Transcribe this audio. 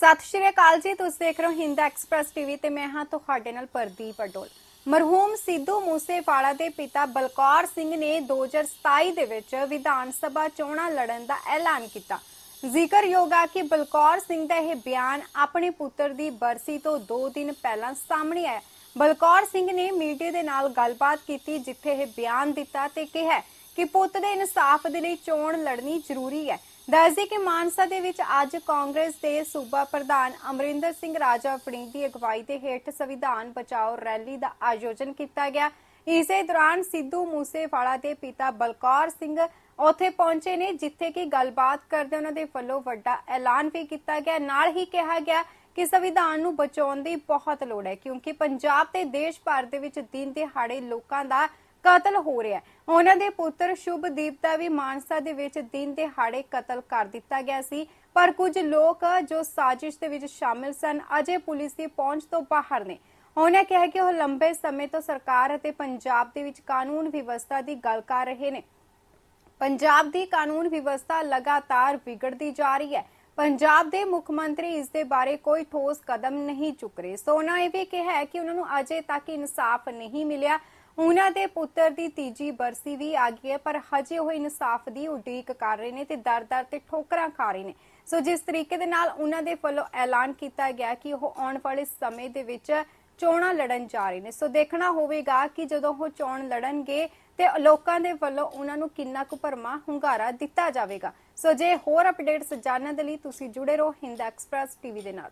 ਸਤਿ ਸ਼੍ਰੀ ਅਕਾਲ ਜੀ, ਤੁਸੀਂ ਦੇਖ ਰਹੇ ਹੋ ਹਿੰਦ ਐਕਸਪ੍ਰੈਸ ਟੀਵੀ ਤੇ ਮੈਂ ਹਾਂ ਤੁਹਾਡੇ ਨਾਲ ਪ੍ਰਦੀਪ ਅਡੋਲ। ਮਰਹੂਮ ਸਿੱਧੂ ਮੂਸੇਵਾਲਾ ਦੇ ਪਿਤਾ ਬਲਕੌਰ ਸਿੰਘ ਨੇ 2027 ਦੇ ਵਿੱਚ ਵਿਧਾਨ ਸਭਾ ਚੋਣਾਂ ਲੜਨ ਦਾ ਐਲਾਨ ਕੀਤਾ। ਜ਼ਿਕਰਯੋਗ ਆ ਕਿ ਬਲਕੌਰ ਸਿੰਘ ਦਾ ਇਹ ਬਿਆਨ ਆਪਣੇ ਪੁੱਤਰ ਦੀ ਬਰਸੀ ਤੋਂ 2 ਦਿਨ ਪਹਿਲਾਂ ਸਾਹਮਣੇ ਆਇਆ। ਬਲਕੌਰ ਸਿੰਘ ਨੇ ਮੀਡੀਆ ਦੇ ਨਾਲ ਗੱਲਬਾਤ ਕੀਤੀ, ਜਿੱਥੇ ਇਹ ਬਿਆਨ ਦਿੱਤਾ ਤੇ ਕਿਹਾ ਕਿ ਪੁੱਤ ਦੇ ਇਨਸਾਫ ਦੇ ਲਈ ਚੋਣ ਲੜਨੀ ਜ਼ਰੂਰੀ ਹੈ। ਦੱਸਦੇ ਕਿ ਮਾਨਸਾ ਦੇ ਵਿੱਚ ਅੱਜ ਕਾਂਗਰਸ ਦੇ ਸੂਬਾ ਪ੍ਰਧਾਨ ਅਮਰਿੰਦਰ ਸਿੰਘ ਰਾਜਾ ਫੜੀ ਦੀ ਅਗਵਾਈ ਦੇ ਹੇਠ ਸੰਵਿਧਾਨ ਬਚਾਓ ਰੈਲੀ ਦਾ ਆਯੋਜਨ ਕੀਤਾ ਗਿਆ। ਇਸੇ ਦੌਰਾਨ ਸਿੱਧੂ ਮੂਸੇਵਾਲਾ ਦੇ ਪਿਤਾ ਬਲਕੌਰ ਸਿੰਘ ਉੱਥੇ ਪਹੁੰਚੇ ਨੇ, ਜਿੱਥੇ ਕਿ ਗੱਲਬਾਤ ਕਰਦੇ ਉਹਨਾਂ ਦੇ ਵੱਲੋਂ ਵੱਡਾ ਐਲਾਨ ਵੀ ਕੀਤਾ ਗਿਆ। ਨਾਲ ਹੀ ਕਿਹਾ ਗਿਆ ਕਿ ਸੰਵਿਧਾਨ ਨੂੰ ਬਚਾਉਣ ਦੀ ਬਹੁਤ ਲੋੜ ਹੈ, ਕਿਉਂਕਿ ਪੰਜਾਬ ਤੇ ਦੇਸ਼ ਭਰ ਦੇ ਵਿੱਚ ਦਿਨ ਦਿਹਾੜੇ ਲੋਕਾਂ ਦਾ ਕਤਲ ਹੋ ਰਿਹਾ ਹੈ। ਉਹਨਾਂ ਦੇ ਪੁੱਤਰ ਸ਼ੁਭਦੀਪ ਦਾ ਵੀ ਮਾਨਸਾ ਦੇ ਵਿੱਚ ਦਿਨ ਦਿਹਾੜੇ ਕਤਲ ਕਰ ਦਿੱਤਾ ਗਿਆ ਸੀ। ਪਰ ਕੁਝ ਲੋਕ ਜੋ ਸਾਜ਼ਿਸ਼ ਦੇ ਵਿੱਚ ਸ਼ਾਮਿਲ ਸਨ, ਅਜੇ ਪੁਲਿਸ ਦੀ ਪਹੁੰਚ ਤੋਂ ਬਾਹਰ ਨੇ। ਉਹਨਾਂ ਕਿਹਾ ਕਿ ਉਹ ਲੰਬੇ ਸਮੇਂ ਤੋਂ ਸਰਕਾਰ ਅਤੇ ਪੰਜਾਬ ਦੇ ਵਿੱਚ ਕਾਨੂੰਨ ਵਿਵਸਥਾ ਦੀ ਗੱਲ ਕਰ ਰਹੇ ਨੇ। ਪੰਜਾਬ ਦੀ ਕਾਨੂੰਨ ਵਿਵਸਥਾ ਲਗਾਤਾਰ ਵਿਗੜਦੀ ਜਾ ਰਹੀ ਹੈ। ਪੰਜਾਬ ਦੇ ਮੁੱਖ ਮੰਤਰੀ ਇਸ ਦੇ ਬਾਰੇ ਕੋਈ ਠੋਸ ਕਦਮ ਨਹੀਂ ਚੁੱਕ ਰਹੇ। ਸੋ ਉਹਨਾਂ ਇਹ ਵੀ ਕਿਹਾ ਕਿ ਉਹਨਾਂ ਨੂੰ ਅਜੇ ਤੱਕ ਇਨਸਾਫ ਨਹੀਂ ਮਿਲਿਆ। ਉਹਨਾਂ ਦੇ ਪੁੱਤਰ ਦੀ ਤੀਜੀ ਬਰਸੀ ਵੀ ਆ ਗਈ ਹੈ, ਪਰ ਹਜੇ ਉਹ ਇਨਸਾਫ ਦੀ ਉਡੀਕ ਕਰ ਰਹੇ ਨੇ ਤੇ ਦਰ-ਦਰ ਤੇ ਠੋਕਰਾਂ ਖਾ ਰਹੇ ਨੇ। ਸੋ ਜਿਸ ਤਰੀਕੇ ਦੇ ਨਾਲ ਉਹਨਾਂ ਦੇ ਵੱਲੋਂ ਐਲਾਨ ਕੀਤਾ ਗਿਆ ਕਿ ਉਹ ਆਉਣ ਵਾਲੇ ਸਮੇਂ ਦੇ ਵਿੱਚ ਚੋਣਾਂ ਲੜਨ ਜਾ ਰਹੇ ਨੇ। ਸੋ ਦੇਖਣਾ ਹੋਵੇਗਾ ਕਿ ਜਦੋਂ ਉਹ ਚੋਣ ਲੜਨਗੇ ਤੇ ਲੋਕਾਂ ਦੇ ਵੱਲੋਂ ਉਹਨਾਂ ਨੂੰ ਕਿੰਨਾ ਕੁ ਭਰਮਾ, ਹੁੰਗਾਰਾ ਦਿੱਤਾ ਜਾਵੇਗਾ। ਸੋ ਜੇ ਹੋਰ ਅਪਡੇਟਸ ਜਾਣਨ ਦੇ ਲਈ ਤੁਸੀਂ ਜੁੜੇ ਰਹੋ ਹਿੰਦ ਐਕਸਪ੍ਰੈਸ ਟੀਵੀ ਦੇ ਨਾਲ।